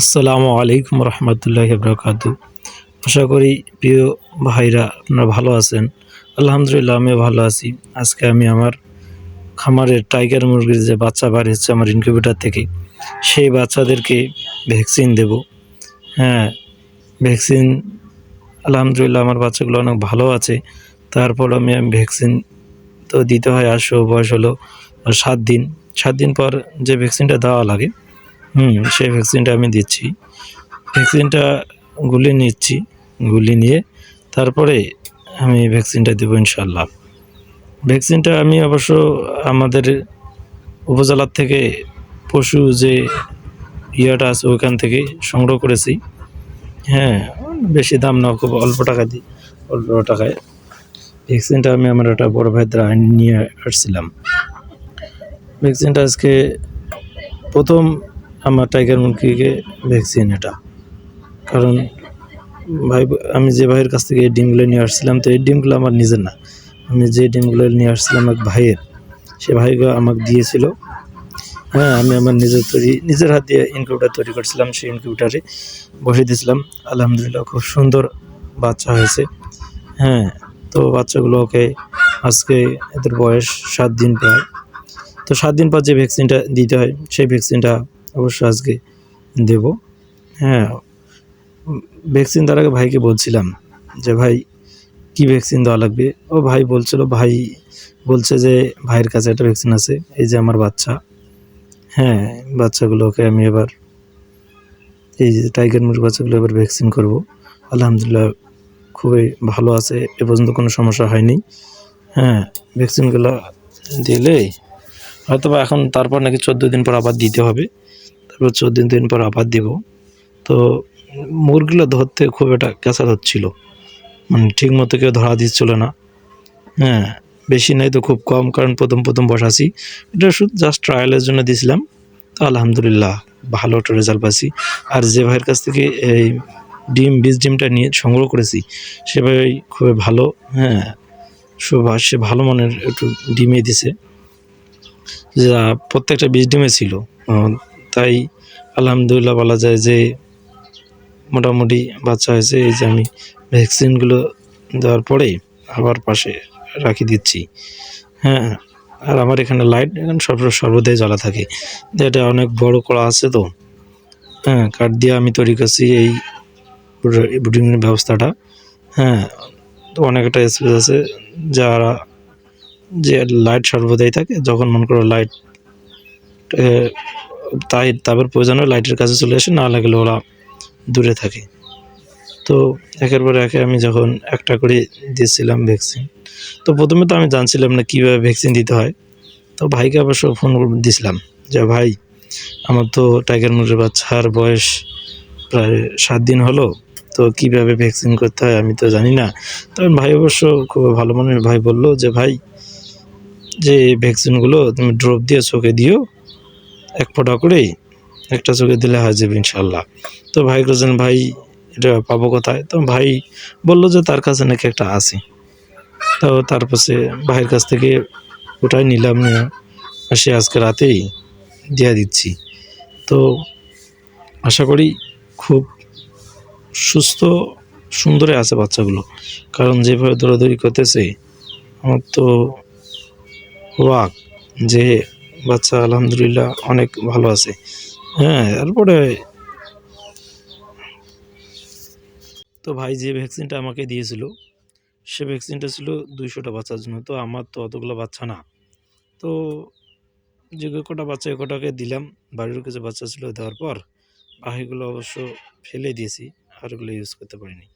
আসসালামু আলাইকুম রহমতুল্লাহ বরকাত। আশা করি প্রিয় ভাইরা আপনারা ভালো আছেন। আলহামদুলিল্লাহ আমিও ভালো আছি। আজকে আমি আমার খামারের টাইগার মুরগির যে বাচ্চা বার হচ্ছে আমার ইনকিউবেটার থেকে, সেই বাচ্চাদেরকে ভ্যাকসিন দেব। হ্যাঁ ভ্যাকসিন, আলহামদুলিল্লাহ আমার বাচ্চাগুলো অনেক ভালো আছে। তারপর আমি ভ্যাকসিন তো দিতে হয় আসো বয়স হলো সাত দিন। সাত দিন পর যে ভ্যাকসিনটা দেওয়া লাগে হুম সেই ভ্যাকসিনটা আমি দিচ্ছি। ভ্যাকসিনটা গুলি নিচ্ছি, গুলি নিয়ে তারপরে আমি ভ্যাকসিনটা দেবো ইনশাল্লাহ ভ্যাকসিনটা আমি অবশ্য আমাদের উপজেলার থেকে পশু যে ইয়াটা আছে ওইখান থেকে সংগ্রহ করেছি। হ্যাঁ বেশি দাম না, খুব অল্প টাকা দিই অল্প টাকায়। ভ্যাকসিনটা আমি আমার একটা বড় ভাইয়ের দ্বারা নিয়ে আসছিলাম। ভ্যাকসিনটা আজকে প্রথম আমার টাইগার মুরগিকে ভ্যাকসিন এটা। কারণ ভাই, আমি যে ভাইয়ের কাছ থেকে এই ডিমগুলো নিয়ে আসছিলাম, তো এই ডিমগুলো আমার নিজের না। আমি যে ডিমগুলো নিয়ে আসছিলাম এক ভাইয়ের, সে ভাইগুলো আমাকে দিয়েছিল। হ্যাঁ আমি আমার নিজের তৈরি, নিজের হাত দিয়ে ইনকিউবেটার তৈরি করছিলাম, সেই ইনকিউবেটারে বসে দিয়েছিলাম। আলহামদুলিল্লাহ, খুব সুন্দর বাচ্চা হয়েছে। হ্যাঁ তো বাচ্চাগুলোকে আজকে এদের বয়স সাত দিন প্রায় তো সাত দিন পর যে ভ্যাকসিনটা দিতে হয়, সেই ভ্যাকসিনটা অবশ্য আজকে দেব। হ্যাঁ ভ্যাকসিন দেওয়ার আগে ভাইকে বলছিলাম যে, ভাই, কি ভ্যাকসিন দেওয়া লাগবে? ও ভাই বলছিল, ভাই বলছে যে, ভাইয়ের কাছে একটা ভ্যাকসিন আছে, এই যে আমার বাচ্চা। হ্যাঁ বাচ্চাগুলোকে আমি এবার, এই যে টাইগার মুরগি বাচ্চাগুলো এবার ভ্যাকসিন করব। আলহামদুলিল্লাহ খুবই ভালো আছে, এ পর্যন্ত কোনো সমস্যা হয়নি। হ্যাঁ ভ্যাকসিনগুলো দিলে হয়তো এখন তারপর নাকি চোদ্দ দিন পর আবার দিতে হবে। তারপর চোদ্দ দিন পর আবার দিব। তো মুরগিগুলো ধরতে খুব একটা ক্যাসার হচ্ছিল মানে ঠিক মতো কেউ ধরা দিচ্ছিল না। হ্যাঁ বেশি নাই তো খুব কম, কারণ প্রথম প্রথম বসাছি। এটা শুধু জাস্ট ট্রায়ালের জন্য দিয়েছিলাম তো আলহামদুলিল্লাহ, ভালো একটা রেজাল্ট পাচ্ছি আর যে ভাইয়ের কাছ থেকে এই ডিম, বীজ ডিমটা নিয়ে সংগ্রহ করেছি, সে ভাই খুবই ভালো হ্যাঁ সুভাষ সে ভালো মানের একটু ডিমে দিছে। যা প্রত্যেকটা বীজ ডিমে ছিল। তাই আলহামদুলিল্লাহ বলা যায় যে মোটামুটি বাচ্চা হয়েছে। এই যে আমি ভ্যাকসিনগুলো দেওয়ার পরে আবার পাশে রাখি দিচ্ছি। হ্যাঁ আর আমার এখানে লাইট এখানে সর্ব সর্বদাই জ্বালা থাকে। এটা অনেক বড় করা আছে তো। হ্যাঁ কাঠ দিয়ে আমি তৈরি করছি এই বুটিংয়ের ব্যবস্থাটা। হ্যাঁ অনেকটা স্পেস আছে যারা যে লাইট সর্বদাই থাকে। যখন মনে করো লাইট তাই তারপর প্রয়োজন হয় লাইটের কাছে চলে আসে, না লাগলে ওরা দূরে থাকে। তো একের পর একে আমি যখন একটা করে দিয়েছিলাম ভ্যাকসিন তো প্রথমে তো আমি জানছিলাম না কীভাবে ভ্যাকসিন দিতে হয়। তো ভাইকে অবশ্য ফোন দিছিলাম যে, ভাই, আমার তো টাইগার মুরগির বাচ্চার বয়স প্রায় সাত দিন হলো, তো কীভাবে ভ্যাকসিন করতে হয় আমি তো জানি না। তখন ভাই অবশ্য খুব ভালো মনের ভাই বলল যে, ভাই, যে ভ্যাকসিনগুলো তুমি ড্রপ দিয়ে চোখে দিও এক ফোঁটা করেই একটা চোখে দিলে হয়ে যাবে ইনশাল্লাহ তো ভাই বলছেন ভাই, এটা পাবো কোথায়? তো ভাই বলল যে, তার কাছে নাকি একটা আছে। তো তারপরে ভাইয়ের কাছ থেকে ওটাই নিলাম, নিয়ে সে আজকে রাতেই দিয়ে দিচ্ছি। তো আশা করি খুব সুস্থ, সুন্দরে আছে বাচ্চাগুলো। কারণ যেভাবে দৌড়াদৌড়ি করতেছে, আমার তো ওয়াক যে বাচ্চা আলহামদুলিল্লাহ অনেক ভালো আছে। হ্যাঁ তারপরে তো ভাই যে ভ্যাকসিনটা আমাকে দিয়েছিল, সে ভ্যাকসিনটা ছিল দুইশোটা বাচ্চার জন্য। তো আমার তো অতগুলো বাচ্চা না। তো যে কটা বাচ্চা কটাকে দিলাম। বাড়ির কিছু বাচ্চা ছিল দেওয়ার পর, বাকিগুলো অবশ্য ফেলে দিয়েছি, আর ওগুলো ইউজ করতে পারিনি।